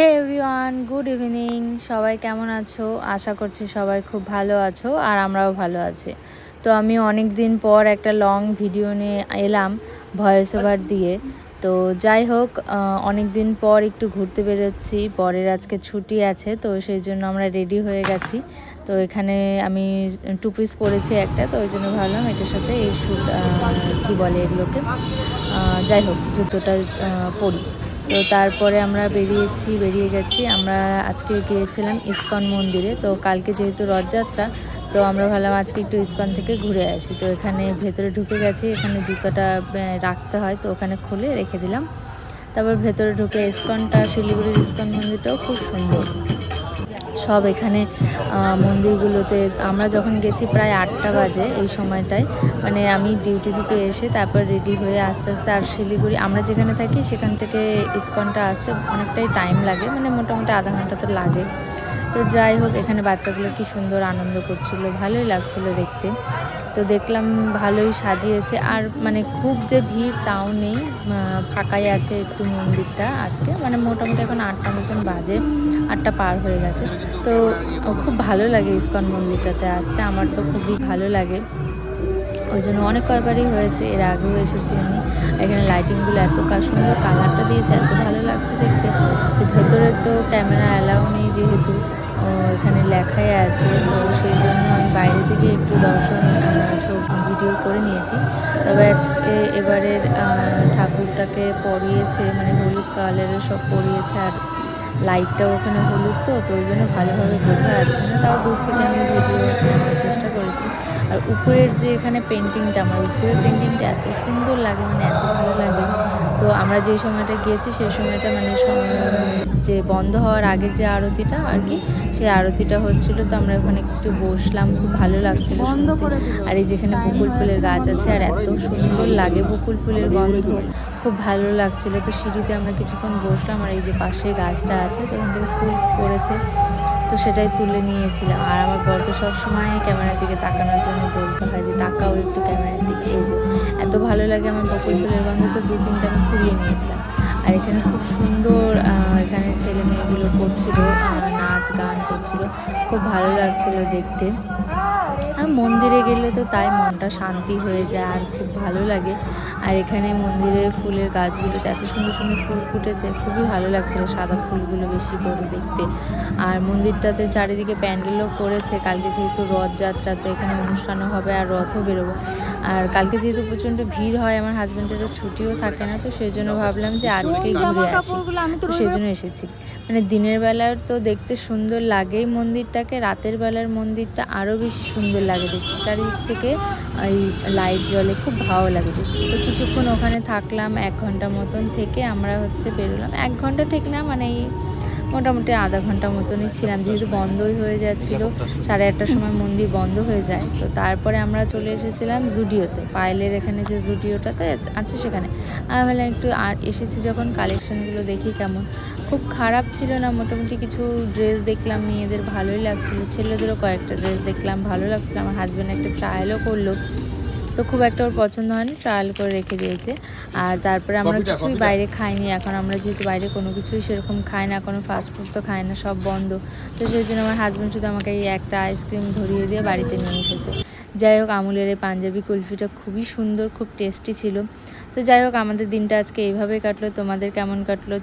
হে everyone good evening সবাই কেমন আছো? আশা করছি সবাই খুব ভালো আছো আর আমরাও ভালো আছি। তো আমি অনেক দিন পর একটা লং ভিডিও নিয়ে এলাম ভয়েস ওভার দিয়ে। তো যাই হোক অনেক দিন পর একটু ঘুরতে বেরোচ্ছি, পরের আজকে ছুটি আছে, তো সেই জন্য আমরা রেডি হয়ে গেছি। তো এখানে আমি টু পিস পরেছি একটা, তো ওই জন্য ভাবলাম এটার সাথে এই শ্যুট কী বলে এগুলোকে? যাই হোক, জুতোটা পরি। তো তারপরে আমরা বেরিয়েছি, বেরিয়ে গেছি। আমরা আজকে গিয়েছিলাম ইস্কন মন্দিরে। তো কালকে যেহেতু রথযাত্রা, তো আমরা ভাবলাম আজকে একটু ইস্কন থেকে ঘুরে আসি। তো এখানে ভেতরে ঢুকে গেছি, এখানে জুতোটা রাখতে হয়। তো ওখানে খুলে রেখে দিলাম। তারপর ভেতরে ঢুকে ইস্কনটা, শিলিগুড়ির ইস্কন মন্দিরটাও খুব সুন্দর। সব এখানে মন্দিরগুলোতে। আমরা যখন গেছি প্রায় আটটা বাজে এই সময়টায়। মানে আমি ডিউটি থেকে এসে তারপর রেডি হয়ে আস্তে আস্তে আর শিলিগুড়ি, আমরা যেখানে থাকি সেখান থেকে ইস্কনটা আসতে অনেকটাই টাইম লাগে। মানে মোটামুটি আধা ঘণ্টা তো লাগে। তো যাই হোক, এখানে বাচ্চাগুলো কি সুন্দর আনন্দ করছিল, ভালোই লাগছিল দেখতে। তো দেখলাম ভালোই সাজিয়েছে। আর মানে খুব যে ভিড় তাও নেই ফাঁকাই আছে একটু মন্দিরটা আজকে। মানে মোটামুটি এখন আটটা মতন বাজে, আটটা পার হয়ে গেছে। তো খুব ভালো লাগে ইস্কন মন্দিরটাতে আসতে, আমার তো খুবই ভালো লাগে। ওই জন্য অনেক কয়বারই হয়েছে, এর আগেও এসেছি আমি। এখানে লাইটিংগুলো এত সুন্দর কালারটা দিয়েছে, এত ভালো লাগছে দেখতে। ভেতরে তো ক্যামেরা অ্যালাউ নেই যেহেতু এখানে লেখাই আছে, তো সেই জন্য আমি বাইরে থেকে একটু দর্শন করে নিয়েছি। তবে আজকে এবারের ঠাকুরটাকে পরিয়েছে মানে হলুদ কালারের সব পরিয়েছে আর লাইটটাও ওখানে হলুদ তো তো ওই জন্য ভালোভাবে বোঝা যাচ্ছে না। তাও দূর থেকে আমি ভিডিও নেওয়ার চেষ্টা করেছি। আর উপরের যে এখানে পেন্টিংটা আমার উপরের পেন্টিংটা এত সুন্দর লাগে মানে এত ভালো লাগে। তো আমরা যে সময়টা গিয়েছি সেই সময়টা মানে যে বন্ধ হওয়ার আগের যে আরতিটা আর কি সেই আরতিটা হচ্ছিল। তো আমরা ওখানে একটু বসলাম খুব ভালো লাগছিল আর এই যেখানে বকুল ফুলের গাছ আছে আর এত সুন্দর লাগে বকুল ফুলের গন্ধ। খুব ভালো লাগছিল। তো সিঁড়িতে আমরা কিছুক্ষণ বসলাম আর এই যে পাশে গাছটা আছে, তো ওখান থেকে ফুল পড়েছে, তো সেটাই তুলে নিয়েছিলাম। আর আমার বরকে সবসময় ক্যামেরার দিকে তাকানোর জন্য বলতে হয় যে, তাকাও একটু ক্যামেরার দিকে। এই যে, এত ভালো লাগে আমার বকুল ফুলের গন্ধ, তো দু তিনটা আমি কুড়িয়ে নিয়েছিলাম। আর এখানে খুব সুন্দর এখানে ছেলে মেয়েগুলো করছিল নাচ গান করছিল। খুব ভালো লাগছিল দেখতে। আর মন্দিরে গেলে তো তাই মনটা শান্তি হয়ে যায়, আর খুব ভালো লাগে। আর এখানে মন্দিরের ফুলের গাছগুলোতে এত সুন্দর সুন্দর ফুল ফুটেছে, খুবই ভালো লাগছিল সাদা ফুলগুলো বেশি করে দেখতে। আর মন্দিরটাতে চারিদিকে প্যান্ডেলও করেছে, কালকে যেহেতু রথযাত্রা তো এখানে অনুষ্ঠানও হবে আর রথও বেরোবো। আর কালকে যেহেতু প্রচণ্ড ভিড় হয় আমার হাজব্যান্ডেরও ছুটিও থাকে না তো সেই জন্য ভাবলাম যে আজকেই ঘুরে আসি। তো সেই জন্য এসেছি। মানে দিনের বেলার তো দেখতে সুন্দর লাগেই মন্দিরটাকে রাতের বেলার মন্দিরটা আরও বেশি সুন্দর লাগে দেখতে। চারিদিক থেকে এই লাইট জ্বলে খুব ভালো লাগে দেখতে। তো কিছুক্ষণ ওখানে থাকলাম এক ঘণ্টা মতন থেকে আমরা হচ্ছে বেরোলাম। এক ঘণ্টা ঠিক না মানে এই মোটামুটি আধা ঘণ্টা মতনই ছিলাম যেহেতু বন্ধই হয়ে যাচ্ছিল সাড়ে আটটার সময় মন্দির বন্ধ হয়ে যায়। তো তারপরে আমরা চলে এসেছিলাম জুডিওতে পায়েলের এখানে যে জুডিওটা তো আছে সেখানে। আমি ভাবলাম একটু আর এসেছি যখন কালেকশনগুলো দেখি কেমন। খুব খারাপ ছিল না মোটামুটি কিছু ড্রেস দেখলাম মেয়েদের ভালোই লাগছিল ছেলেদেরও কয়েকটা ড্রেস দেখলাম ভালো লাগছিল। আমার হাজব্যান্ড একটা ট্রায়ালও করল। তো খুব একটা ওর পছন্দ হয়নি ট্রায়াল করে রেখে দিয়েছে। আর তারপরে আমরা কিছুই বাইরে খাইনি এখন আমরা যেহেতু বাইরে কোনো কিছুই সেরকম খাই না কোনো ফাস্টফুড তো খাই না সব বন্ধ। তো সেই জন্য আমার হাজব্যান্ড শুধু আমাকে এই একটা আইসক্রিম ধরিয়ে দিয়ে বাড়িতে নিয়ে এসেছে। যাই হোক আমুলের এই পাঞ্জাবি কুলফিটা খুবই সুন্দর খুব টেস্টি ছিল। তো যাই হোক আমাদের দিনটা আজকে এইভাবেই কাটলো। তোমাদের কেমন কাটলো?